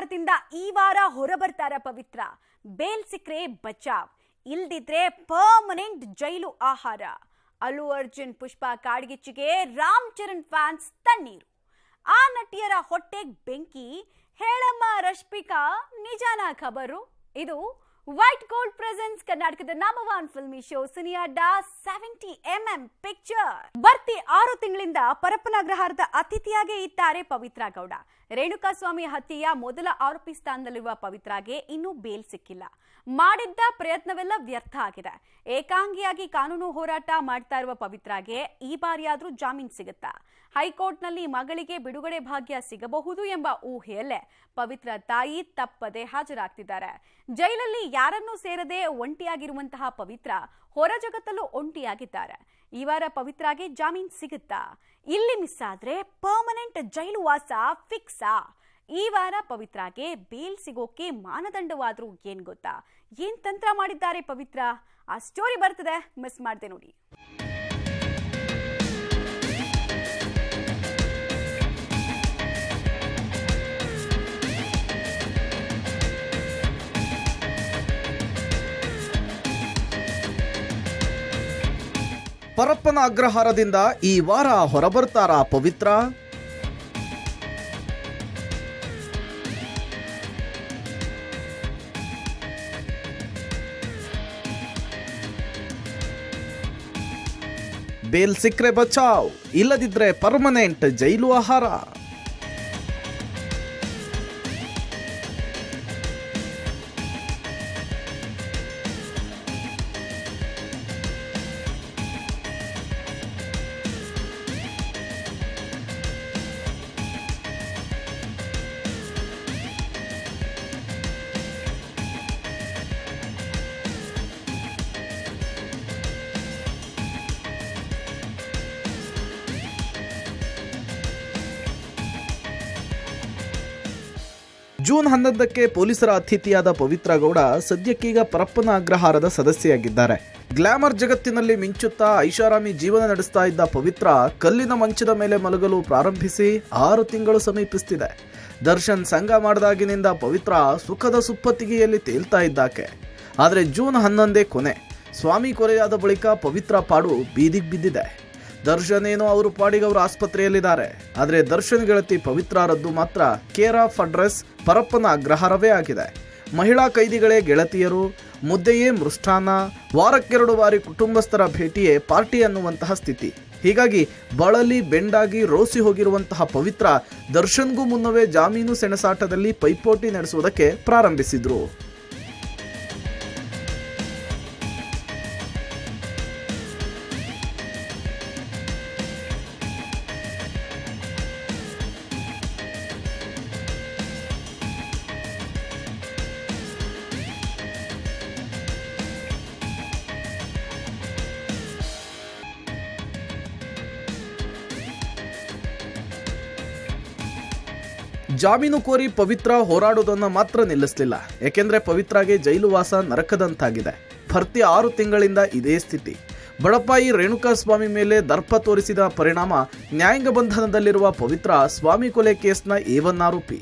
ಅಗ್ರಹಾರದಿಂದ ಈ ವಾರ ಹೊರಬರ್ತಾರ ಪವಿತ್ರ. ಬೇಲ್ ಸಿಕ್ರೆ ಬಚಾವ್, ಇಲ್ದಿದ್ರೆ ಪರ್ಮನೆಂಟ್ ಜೈಲು ಆಹಾರ. ಅಲ್ಲು ಅರ್ಜುನ್ ಪುಷ್ಪ ಕಾಡ್ಗಿಚ್ಚಿಗೆ ರಾಮ್ ಚರಣ್ ಫ್ಯಾನ್ಸ್ ತಣ್ಣೀರು. ಆ ನಟಿಯರ ಹೊಟ್ಟೆಗೆ ಬೆಂಕಿ, ಹೇಳಮ್ಮ ರಶ್ಮಿಕಾ ನಿಜಾನ ಖಬರು. ಇದು ವೈಟ್ ಗೋಲ್ಡ್ ಪ್ರೆಸೆನ್ಸ್ ಕರ್ನಾಟಕದ ಒನ್ ಫಿಲ್ಮಿ ಶೋ ಸಿನಿಯಾಡ ಸೆವೆಂಟಿ ಎಂ ಎಂ ಪಿಕ್ಚರ್ ಬರ್ತಿ ಆರು ತಿಂಗಳಿಂದ ಪರಪ್ಪನಗ್ರಹಾರದ ಅತಿಥಿಯಾಗೇ ಇದ್ದಾರೆ ಪವಿತ್ರ ಗೌಡ. ರೇಣುಕಾಸ್ವಾಮಿ ಹತ್ಯೆಯ ಮೊದಲ ಆರೋಪಿ ಸ್ಥಾನದಲ್ಲಿರುವ ಪವಿತ್ರಾಗೆ ಇನ್ನೂ ಬೇಲ್ ಸಿಕ್ಕಿಲ್ಲ. ಮಾಡಿದ್ದ ಪ್ರಯತ್ನವೆಲ್ಲ ವ್ಯರ್ಥ ಆಗಿದೆ. ಏಕಾಂಗಿಯಾಗಿ ಕಾನೂನು ಹೋರಾಟ ಮಾಡ್ತಾ ಇರುವ ಪವಿತ್ರಾಗೆ ಈ ಬಾರಿಯಾದ್ರೂ ಜಾಮೀನು ಸಿಗುತ್ತಾ? ಹೈಕೋರ್ಟ್ನಲ್ಲಿ ಮಗಳಿಗೆ ಬಿಡುಗಡೆ ಭಾಗ್ಯ ಸಿಗಬಹುದು ಎಂಬ ಊಹೆಯಲ್ಲೇ ಪವಿತ್ರ ತಾಯಿ ತಪ್ಪದೆ ಹಾಜರಾಗ್ತಿದ್ದಾರೆ. ಜೈಲಲ್ಲಿ ಯಾರನ್ನೂ ಸೇರದೆ ಒಂಟಿಯಾಗಿರುವಂತಹ ಪವಿತ್ರ ಹೊರ ಜಗತ್ತಲ್ಲೂ ಒಂಟಿಯಾಗಿದ್ದಾರೆ. ಈ ವಾರ ಪವಿತ್ರಾಗೆ ಜಾಮೀನ್ ಸಿಗುತ್ತಾ? ಇಲ್ಲಿ ಮಿಸ್ ಆದ್ರೆ ಪರ್ಮನೆಂಟ್ ಜೈಲು ವಾಸ ಫಿಕ್ಸಾ? ಈ ವಾರ ಪವಿತ್ರಾಗೆ ಬೇಲ್ ಸಿಗೋಕೆ ಮಾನದಂಡವಾದ್ರೂ ಏನ್ ಗೊತ್ತಾ? ಏನ್ ತಂತ್ರ ಮಾಡಿದ್ದಾರೆ ಪವಿತ್ರ? ಆ ಸ್ಟೋರಿ ಬರ್ತದೆ. ಮಿಸ್ ಮಾಡಿದೆ ನೋಡಿ. ಪರಪ್ಪನ ಅಗ್ರಹಾರದಿಂದ ಈ ವಾರ ಹೊರಬರ್ತಾರ ಪವಿತ್ರ? ಬೇಲ್ ಸಿಕ್ಕರೆ ಬಚಾವ್ ಇಲ್ಲದಿದ್ರೆ ಪರ್ಮನೆಂಟ್ ಜೈಲು ಆಹಾರ. ಜೂನ್ ಹನ್ನೊಂದಕ್ಕೆ ಪೊಲೀಸರ ಅತಿಥಿಯಾದ ಪವಿತ್ರ ಗೌಡ ಸದ್ಯಕ್ಕೀಗ ಪರಪ್ಪನ ಅಗ್ರಹಾರದ ಸದಸ್ಯೆಯಾಗಿದ್ದಾರೆ. ಗ್ಲಾಮರ್ ಜಗತ್ತಿನಲ್ಲಿ ಮಿಂಚುತ್ತಾ ಐಷಾರಾಮಿ ಜೀವನ ನಡೆಸ್ತಾ ಇದ್ದ ಪವಿತ್ರ ಕಲ್ಲಿನ ಮಂಚದ ಮೇಲೆ ಮಲಗಲು ಪ್ರಾರಂಭಿಸಿ ಆರು ತಿಂಗಳು ಸಮೀಪಿಸ್ತಿದೆ. ದರ್ಶನ್ ಸಂಘ ಮಾಡಿದಾಗಿನಿಂದ ಪವಿತ್ರ ಸುಖದ ಸುಪ್ಪತ್ತಿಗೆಯಲ್ಲಿ ತೇಲ್ತಾ ಇದ್ದಾಕೆ. ಆದರೆ ಜೂನ್ ಹನ್ನೊಂದೇ ಕೊನೆ. ಸ್ವಾಮಿ ಕೊರೆಯಾದ ಬಳಿಕ ಪವಿತ್ರ ಪಾಡು ಬೀದಿಗೆ ಬಿದ್ದಿದೆ. ದರ್ಶನ್ ಏನೋ ಅವರು ಪಾಡಿಗೆ ಆಸ್ಪತ್ರೆಯಲ್ಲಿದ್ದಾರೆ. ಆದರೆ ದರ್ಶನ್ ಗೆಳತಿ ಪವಿತ್ರಾರದ್ದು ಮಾತ್ರ ಕೇರ್ ಆಫ್ ಅಡ್ರೆಸ್ ಪರಪ್ಪನ ಅಗ್ರಹಾರವೇ ಆಗಿದೆ. ಮಹಿಳಾ ಕೈದಿಗಳೇ ಗೆಳತಿಯರು, ಮುದ್ದೆಯೇ ಮೃಷ್ಠಾನ, ವಾರಕ್ಕೆರಡು ಬಾರಿ ಕುಟುಂಬಸ್ಥರ ಭೇಟಿಯೇ ಪಾರ್ಟಿ ಅನ್ನುವಂತಹ ಸ್ಥಿತಿ. ಹೀಗಾಗಿ ಬಳಲಿ ಬೆಂಡಾಗಿ ರೋಸಿ ಹೋಗಿರುವಂತಹ ಪವಿತ್ರ ದರ್ಶನ್ಗೂ ಮುನ್ನವೇ ಜಾಮೀನು ಸೆಣಸಾಟದಲ್ಲಿ ಪೈಪೋಟಿ ನಡೆಸುವುದಕ್ಕೆ ಪ್ರಾರಂಭಿಸಿದ್ರು. ಜಾಮೀನು ಕೋರಿ ಪವಿತ್ರ ಹೋರಾಡೋದನ್ನ ಮಾತ್ರ ನಿಲ್ಲಿಸಲಿಲ್ಲ. ಏಕೆಂದರೆ ಪವಿತ್ರಾಗೆ ಜೈಲುವಾಸ ನರಕದಂತಾಗಿದೆ. ಭರ್ತಿ ಆರು ತಿಂಗಳಿಂದ ಇದೇ ಸ್ಥಿತಿ. ಬಡಪಾಯಿ ರೇಣುಕಾಸ್ವಾಮಿ ಮೇಲೆ ದರ್ಪ ತೋರಿಸಿದ ಪರಿಣಾಮ ನ್ಯಾಯಾಂಗ ಬಂಧನದಲ್ಲಿರುವ ಪವಿತ್ರ ಸ್ವಾಮಿ ಕೊಲೆ ಕೇಸ್ನ ಏವನ್ ಆರೋಪಿ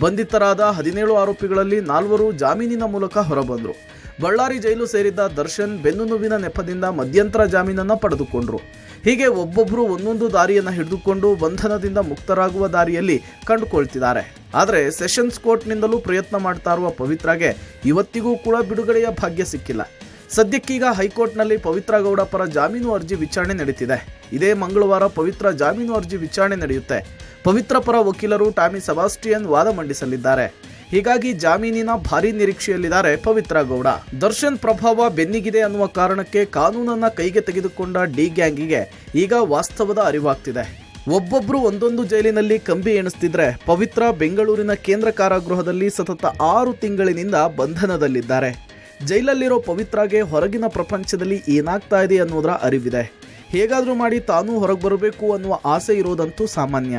ಬಂಧಿತರಾದ ಹದಿನೇಳು ಆರೋಪಿಗಳಲ್ಲಿ ನಾಲ್ವರು ಜಾಮೀನಿನ ಮೂಲಕ ಹೊರಬಂದರು. ಬಳ್ಳಾರಿ ಜೈಲು ಸೇರಿದ್ದ ದರ್ಶನ್ ಬೆನ್ನು ನೋವಿನ ನೆಪದಿಂದ ಮಧ್ಯಂತರ ಜಾಮೀನನ್ನು ಪಡೆದುಕೊಂಡ್ರು. ಹೀಗೆ ಒಬ್ಬೊಬ್ಬರು ಒಂದೊಂದು ದಾರಿಯನ್ನು ಹಿಡಿದುಕೊಂಡು ಬಂಧನದಿಂದ ಮುಕ್ತರಾಗುವ ದಾರಿಯಲ್ಲಿ ಕಂಡುಕೊಳ್ತಿದ್ದಾರೆ. ಆದರೆ ಸೆಷನ್ಸ್ ಕೋರ್ಟ್ನಿಂದಲೂ ಪ್ರಯತ್ನ ಮಾಡ್ತಾ ಇರುವ ಪವಿತ್ರಾಗೆ ಇವತ್ತಿಗೂ ಕೂಡ ಬಿಡುಗಡೆಯ ಭಾಗ್ಯ ಸಿಕ್ಕಿಲ್ಲ. ಸದ್ಯಕ್ಕೀಗ ಹೈಕೋರ್ಟ್ನಲ್ಲಿ ಪವಿತ್ರ ಗೌಡ ಪರ ಜಾಮೀನು ಅರ್ಜಿ ವಿಚಾರಣೆ ನಡೀತಿದೆ. ಇದೇ ಮಂಗಳವಾರ ಪವಿತ್ರ ಜಾಮೀನು ಅರ್ಜಿ ವಿಚಾರಣೆ ನಡೆಯುತ್ತೆ. ಪವಿತ್ರ ಪರ ವಕೀಲರು ಟಾಮಿ ಸಬಾಸ್ಟಿಯನ್ ವಾದ ಮಂಡಿಸಲಿದ್ದಾರೆ. ಹೀಗಾಗಿ ಜಾಮೀನಿನ ಭಾರಿ ನಿರೀಕ್ಷೆಯಲ್ಲಿದ್ದಾರೆ ಪವಿತ್ರ ಗೌಡ. ದರ್ಶನ್ ಪ್ರಭಾವ ಬೆನ್ನಿಗಿದೆ ಅನ್ನುವ ಕಾರಣಕ್ಕೆ ಕಾನೂನನ್ನ ಕೈಗೆ ತೆಗೆದುಕೊಂಡ ಡಿ ಗ್ಯಾಂಗಿಗೆ ಈಗ ವಾಸ್ತವದ ಅರಿವಾಗ್ತಿದೆ. ಒಬ್ಬೊಬ್ರು ಒಂದೊಂದು ಜೈಲಿನಲ್ಲಿ ಕಂಬಿ ಎಣಿಸ್ತಿದ್ರೆ ಪವಿತ್ರ ಬೆಂಗಳೂರಿನ ಕೇಂದ್ರ ಕಾರಾಗೃಹದಲ್ಲಿ ಸತತ ಆರು ತಿಂಗಳಿನಿಂದ ಬಂಧನದಲ್ಲಿದ್ದಾರೆ. ಜೈಲಲ್ಲಿರೋ ಪವಿತ್ರಾಗೆ ಹೊರಗಿನ ಪ್ರಪಂಚದಲ್ಲಿ ಏನಾಗ್ತಾ ಇದೆ ಅನ್ನೋದರ ಅರಿವಿದೆ. ಹೇಗಾದರೂ ಮಾಡಿ ತಾನೂ ಹೊರಗೆ ಬರಬೇಕು ಅನ್ನುವ ಆಸೆ ಇರೋದಂತೂ ಸಾಮಾನ್ಯ.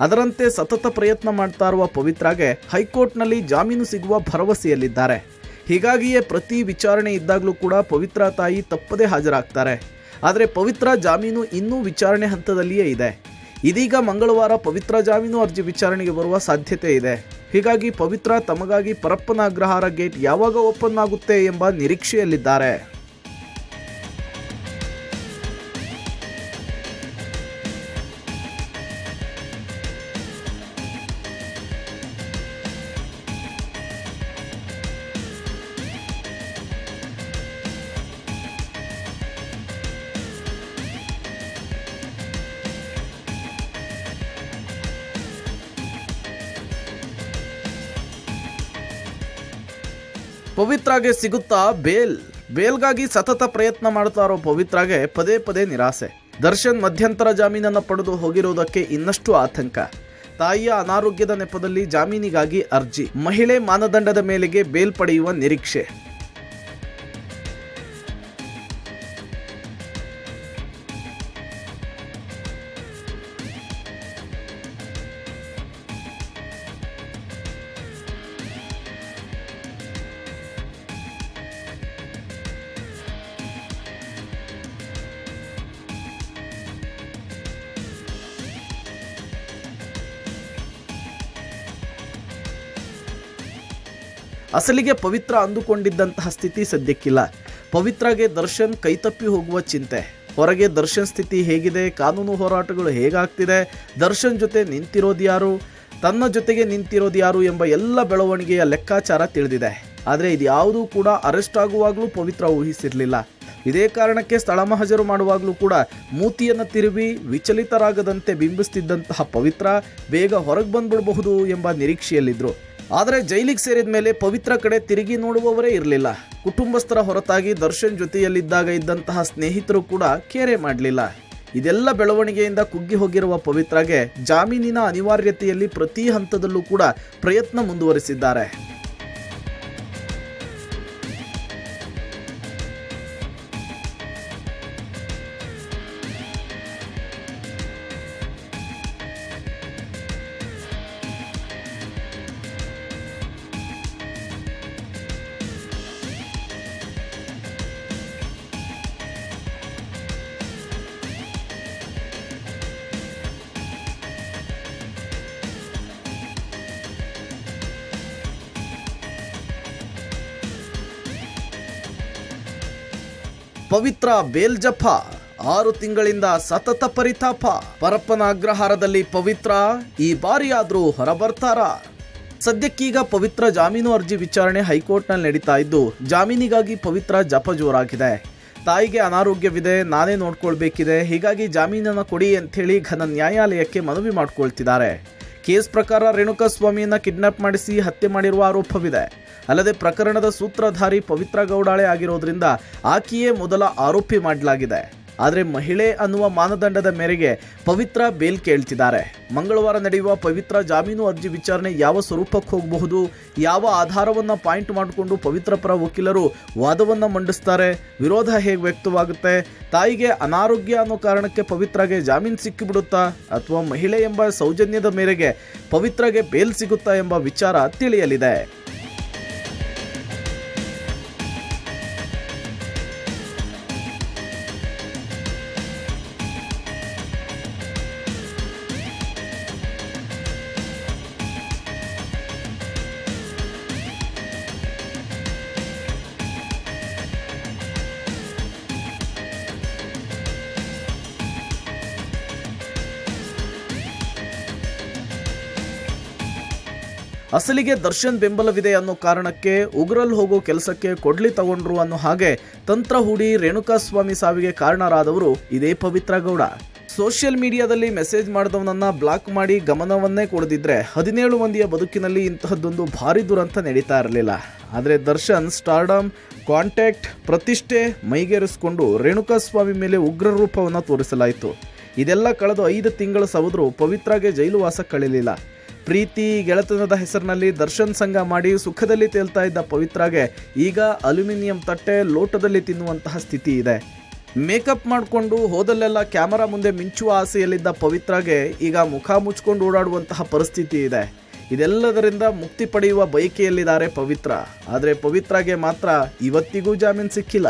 ಅದರಂತೆ ಸತತ ಪ್ರಯತ್ನ ಮಾಡ್ತಾ ಇರುವ ಪವಿತ್ರಾಗೆ ಹೈಕೋರ್ಟ್ನಲ್ಲಿ ಜಾಮೀನು ಸಿಗುವ ಭರವಸೆಯಲ್ಲಿದ್ದಾರೆ. ಹೀಗಾಗಿಯೇ ಪ್ರತಿ ವಿಚಾರಣೆ ಇದ್ದಾಗಲೂ ಕೂಡ ಪವಿತ್ರ ತಾಯಿ ತಪ್ಪದೇ ಹಾಜರಾಗ್ತಾರೆ. ಆದರೆ ಪವಿತ್ರ ಜಾಮೀನು ಇನ್ನೂ ವಿಚಾರಣೆ ಹಂತದಲ್ಲಿಯೇ ಇದೆ. ಇದೀಗ ಮಂಗಳವಾರ ಪವಿತ್ರ ಜಾಮೀನು ಅರ್ಜಿ ವಿಚಾರಣೆಗೆ ಬರುವ ಸಾಧ್ಯತೆ ಇದೆ. ಹೀಗಾಗಿ ಪವಿತ್ರ ತಮಗಾಗಿ ಪರಪ್ಪನ ಅಗ್ರಹಾರ ಗೇಟ್ ಯಾವಾಗ ಓಪನ್ ಆಗುತ್ತೆ ಎಂಬ ನಿರೀಕ್ಷೆಯಲ್ಲಿದ್ದಾರೆ. ಪವಿತ್ರಾಗೆ ಸಿಗುತ್ತಾ ಬೇಲ್. ಬೇಲ್ಗಾಗಿ ಸತತ ಪ್ರಯತ್ನ ಮಾಡ್ತಾ ಇರೋ ಪವಿತ್ರಾಗೆ ಪದೇ ಪದೇ ನಿರಾಸೆ. ದರ್ಶನ್ ಮಧ್ಯಂತರ ಜಾಮೀನನ್ನು ಪಡೆದು ಹೋಗಿರುವುದಕ್ಕೆ ಇನ್ನಷ್ಟು ಆತಂಕ. ತಾಯಿಯ ಅನಾರೋಗ್ಯದ ನೆಪದಲ್ಲಿ ಜಾಮೀನಿಗಾಗಿ ಅರ್ಜಿ. ಮಹಿಳೆ ಮಾನದಂಡದ ಮೇಲೆಗೆ ಬೇಲ್ ಪಡೆಯುವ ನಿರೀಕ್ಷೆ. ಅಸಲಿಗೆ ಪವಿತ್ರ ಅಂದುಕೊಂಡಿದ್ದಂತಹ ಸ್ಥಿತಿ ಸದ್ಯಕ್ಕಿಲ್ಲ. ಪವಿತ್ರಗೆ ದರ್ಶನ್ ಕೈತಪ್ಪಿ ಹೋಗುವ ಚಿಂತೆ. ಹೊರಗೆ ದರ್ಶನ್ ಸ್ಥಿತಿ ಹೇಗಿದೆ? ಕಾನೂನು ಹೋರಾಟಗಳು ಹೇಗಾಗ್ತಿದೆ? ದರ್ಶನ್ ಜೊತೆ ನಿಂತಿರೋದು ಯಾರು? ತನ್ನ ಜೊತೆಗೆ ನಿಂತಿರೋದು ಯಾರು ಎಂಬ ಎಲ್ಲ ಬೆಳವಣಿಗೆಯ ಲೆಕ್ಕಾಚಾರ ತಿಳಿದಿದೆ. ಆದರೆ ಇದ್ಯಾವುದೂ ಕೂಡ ಅರೆಸ್ಟ್ ಆಗುವಾಗಲೂ ಪವಿತ್ರ ಊಹಿಸಿರಲಿಲ್ಲ. ಇದೇ ಕಾರಣಕ್ಕೆ ಸ್ಥಳ ಮಹಜರು ಮಾಡುವಾಗಲೂ ಕೂಡ ಮೂತಿಯನ್ನು ತಿರುವಿ ವಿಚಲಿತರಾಗದಂತೆ ಬಿಂಬಿಸ್ತಿದ್ದಂತಹ ಪವಿತ್ರ ಬೇಗ ಹೊರಗೆ ಬಂದ್ಬಿಡಬಹುದು ಎಂಬ ನಿರೀಕ್ಷೆಯಲ್ಲಿದ್ದರು ಆದರೆ ಜೈಲಿಗೆ ಸೇರಿದ ಮೇಲೆ ಪವಿತ್ರ ಕಡೆ ತಿರುಗಿ ನೋಡುವವರೇ ಇರಲಿಲ್ಲ. ಕುಟುಂಬಸ್ಥರ ಹೊರತಾಗಿ ದರ್ಶನ್ ಜೊತೆಯಲ್ಲಿದ್ದಾಗ ಇದ್ದಂತಹ ಸ್ನೇಹಿತರು ಕೂಡ ಕೇರೆ ಮಾಡಲಿಲ್ಲ. ಇದೆಲ್ಲ ಬೆಳವಣಿಗೆಯಿಂದ ಕುಗ್ಗಿ ಹೋಗಿರುವ ಪವಿತ್ರಗೆ ಜಾಮೀನಿನ ಅನಿವಾರ್ಯತೆಯಲ್ಲಿ ಪ್ರತಿ ಹಂತದಲ್ಲೂ ಕೂಡ ಪ್ರಯತ್ನ ಮುಂದುವರಿಸಿದ್ದಾರೆ. ಪವಿತ್ರ ಬೇಲ್ಜಪ್ಪ ಆರು ತಿಂಗಳಿಂದ ಸತತ ಪರಿತಾಪ. ಪರಪ್ಪನ ಅಗ್ರಹಾರದಲ್ಲಿ ಪವಿತ್ರ, ಈ ಬಾರಿಯಾದರೂ ಹೊರಬರ್ತಾರ? ಸದ್ಯಕ್ಕೀಗ ಪವಿತ್ರ ಜಾಮೀನು ಅರ್ಜಿ ವಿಚಾರಣೆ ಹೈಕೋರ್ಟ್ನಲ್ಲಿ ನಡೀತಾ ಇದ್ದು, ಜಾಮೀನಿಗಾಗಿ ಪವಿತ್ರ ಜಪ ಜೋರಾಗಿದೆ. ತಾಯಿಗೆ ಅನಾರೋಗ್ಯವಿದೆ, ನಾನೇ ನೋಡ್ಕೊಳ್ಬೇಕಿದೆ, ಹೀಗಾಗಿ ಜಾಮೀನನ್ನು ಕೊಡಿ ಅಂಥೇಳಿ ಘನ ನ್ಯಾಯಾಲಯಕ್ಕೆ ಮನವಿ ಮಾಡ್ಕೊಳ್ತಿದ್ದಾರೆ. ಕೇಸ್ ಪ್ರಕಾರ ರೇಣುಕಾಸ್ವಾಮಿಯನ್ನ ಕಿಡ್ನಾಪ್ ಮಾಡಿಸಿ ಹತ್ಯೆ ಮಾಡಿರುವ ಆರೋಪವಿದೆ. ಅಲ್ಲದೆ ಪ್ರಕರಣದ ಸೂತ್ರಧಾರಿ ಪವಿತ್ರ ಗೌಡಾಳೆ ಆಗಿರೋದ್ರಿಂದ ಆಕೆಯೇ ಮೊದಲ ಆರೋಪಿ ಮಾಡಲಾಗಿದೆ. ಆದರೆ ಮಹಿಳೆ ಅನ್ನುವ ಮಾನದಂಡದ ಮೇರೆಗೆ ಪವಿತ್ರ ಬೇಲ್ ಕೇಳ್ತಿದ್ದಾರೆ. ಮಂಗಳವಾರ ನಡೆಯುವ ಪವಿತ್ರ ಜಾಮೀನು ಅರ್ಜಿ ವಿಚಾರಣೆ ಯಾವ ಸ್ವರೂಪಕ್ಕೆ ಹೋಗಬಹುದು? ಯಾವ ಆಧಾರವನ್ನು ಪಾಯಿಂಟ್ ಮಾಡಿಕೊಂಡು ಪವಿತ್ರ ಪರ ವಕೀಲರು ವಾದವನ್ನು ಮಂಡಿಸ್ತಾರೆ? ವಿರೋಧ ಹೇಗೆ ವ್ಯಕ್ತವಾಗುತ್ತೆ? ತಾಯಿಗೆ ಅನಾರೋಗ್ಯ ಅನ್ನೋ ಕಾರಣಕ್ಕೆ ಪವಿತ್ರಗೆ ಜಾಮೀನು ಸಿಕ್ಕಿಬಿಡುತ್ತಾ? ಅಥವಾ ಮಹಿಳೆ ಎಂಬ ಸೌಜನ್ಯದ ಮೇರೆಗೆ ಪವಿತ್ರಗೆ ಬೇಲ್ ಸಿಗುತ್ತಾ ಎಂಬ ವಿಚಾರ ತಿಳಿಯಲಿದೆ. ಅಸಲಿಗೆ ದರ್ಶನ್ ಬೆಂಬಲವಿದೆ ಅನ್ನೋ ಕಾರಣಕ್ಕೆ ಉಗ್ರಲ್ ಹೋಗೋ ಕೆಲಸಕ್ಕೆ ಕೊಡ್ಲಿ ತಗೊಂಡ್ರು ಅನ್ನೋ ಹಾಗೆ ತಂತ್ರ ಹೂಡಿ ರೇಣುಕಾಸ್ವಾಮಿ ಸಾವಿಗೆ ಕಾರಣರಾದವರು ಇದೇ ಪವಿತ್ರ ಗೌಡ. ಸೋಷಿಯಲ್ ಮೀಡಿಯಾದಲ್ಲಿ ಮೆಸೇಜ್ ಮಾಡಿದವನನ್ನ ಬ್ಲಾಕ್ ಮಾಡಿ ಗಮನವನ್ನೇ ಕೊಡದಿದ್ರೆ ಹದಿನೇಳು ಮಂದಿಯ ಬದುಕಿನಲ್ಲಿ ಇಂತಹದ್ದೊಂದು ಭಾರಿ ದುರಂತ ನಡೀತಾ ಇರಲಿಲ್ಲ. ಆದರೆ ದರ್ಶನ್ ಸ್ಟಾರ್ಡಮ್, ಕಾಂಟ್ಯಾಕ್ಟ್, ಪ್ರತಿಷ್ಠೆ ಮೈಗೇರಿಸಿಕೊಂಡು ರೇಣುಕಾಸ್ವಾಮಿ ಮೇಲೆ ಉಗ್ರ ರೂಪವನ್ನು ತೋರಿಸಲಾಯಿತು. ಇದೆಲ್ಲ ಕಳೆದು ಐದು ತಿಂಗಳ ಸವದರು ಪವಿತ್ರಾಗೆ ಜೈಲು ವಾಸ ಕಳೆಯಲಿಲ್ಲ ಪ್ರೀತಿ ಗೆಳೆತನದ ಹೆಸರಿನಲ್ಲಿ ದರ್ಶನ್ ಸಂಘ ಮಾಡಿ ಸುಖದಲ್ಲಿ ತೇಲ್ತಾ ಇದ್ದ ಪವಿತ್ರಾಗೆ ಈಗ ಅಲ್ಯೂಮಿನಿಯಂ ತಟ್ಟೆ ಲೋಟದಲ್ಲಿ ತಿನ್ನುವಂತಹ ಸ್ಥಿತಿ ಇದೆ. ಮೇಕಪ್ ಮಾಡಿಕೊಂಡು ಹೋದಲ್ಲೆಲ್ಲ ಕ್ಯಾಮರಾ ಮುಂದೆ ಮಿಂಚುವ ಆಸೆಯಲ್ಲಿದ್ದ ಪವಿತ್ರಾಗೆ ಈಗ ಮುಖ ಮುಚ್ಕೊಂಡು ಓಡಾಡುವಂತಹ ಪರಿಸ್ಥಿತಿ ಇದೆ. ಇದೆಲ್ಲದರಿಂದ ಮುಕ್ತಿ ಪಡೆಯುವ ಬಯಕೆಯಲ್ಲಿದ್ದಾರೆ ಪವಿತ್ರ. ಆದರೆ ಪವಿತ್ರಾಗೆ ಮಾತ್ರ ಇವತ್ತಿಗೂ ಜಾಮೀನು ಸಿಕ್ಕಿಲ್ಲ.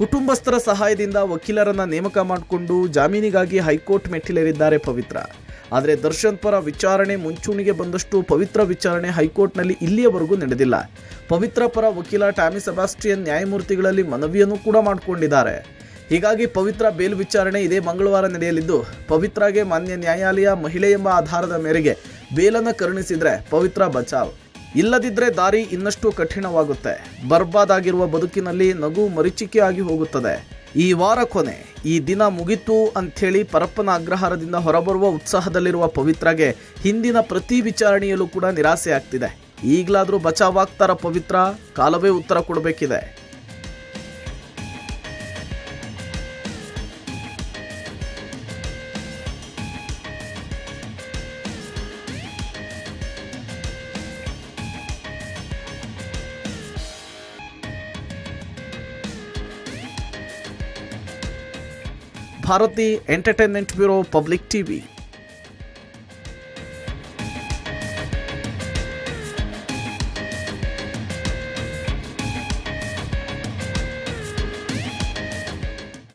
ಕುಟುಂಬಸ್ಥರ ಸಹಾಯದಿಂದ ವಕೀಲರನ್ನ ನೇಮಕ ಮಾಡಿಕೊಂಡು ಜಾಮೀನಿಗಾಗಿ ಹೈಕೋರ್ಟ್ ಮೆಟ್ಟಿಲೇರಿದ್ದಾರೆ ಪವಿತ್ರ. ಆದರೆ ದರ್ಶನ್ ಪರ ವಿಚಾರಣೆ ಮುಂಚೂಣಿಗೆ ಬಂದಷ್ಟು ಪವಿತ್ರ ವಿಚಾರಣೆ ಹೈಕೋರ್ಟ್ನಲ್ಲಿ ಇಲ್ಲಿಯವರೆಗೂ ನಡೆದಿಲ್ಲ. ಪವಿತ್ರ ಪರ ವಕೀಲ ಟ್ಯಾಮಿ ಸೆಬಾಸ್ಟಿಯನ್ ನ್ಯಾಯಮೂರ್ತಿಗಳಲ್ಲಿ ಮನವಿಯನ್ನು ಕೂಡ ಮಾಡಿಕೊಂಡಿದ್ದಾರೆ. ಹೀಗಾಗಿ ಪವಿತ್ರ ಬೇಲ್ ವಿಚಾರಣೆ ಇದೇ ಮಂಗಳವಾರ ನಡೆಯಲಿದ್ದು, ಪವಿತ್ರಗೆ ಮಾನ್ಯ ನ್ಯಾಯಾಲಯ ಮಹಿಳೆ ಎಂಬ ಆಧಾರದ ಮೇರೆಗೆ ಬೇಲನ್ನು ಕರುಣಿಸಿದರೆ ಪವಿತ್ರ ಬಚಾವ್. ಇಲ್ಲದಿದ್ರೆ ದಾರಿ ಇನ್ನಷ್ಟು ಕಠಿಣವಾಗುತ್ತೆ. ಬರ್ಬಾದಾಗಿರುವ ಬದುಕಿನಲ್ಲಿ ನಗು ಮರಿಚಿಕೆ ಆಗಿ ಹೋಗುತ್ತದೆ. ಈ ವಾರ ಕೊನೆ, ಈ ದಿನ ಮುಗಿತು ಅಂಥೇಳಿ ಪರಪ್ಪನ ಅಗ್ರಹಾರದಿಂದ ಹೊರಬರುವ ಉತ್ಸಾಹದಲ್ಲಿರುವ ಪವಿತ್ರಗೆ ಹಿಂದಿನ ಪ್ರತಿ ವಿಚಾರಣೆಯಲ್ಲೂ ಕೂಡ ನಿರಾಸೆ ಆಗ್ತಿದೆ ಈಗಲಾದರೂ ಬಚಾವಾಗ್ತಾರ ಪವಿತ್ರ? ಕಾಲವೇ ಉತ್ತರ ಕೊಡಬೇಕಿದೆ. Bharati entertainment bureau public TV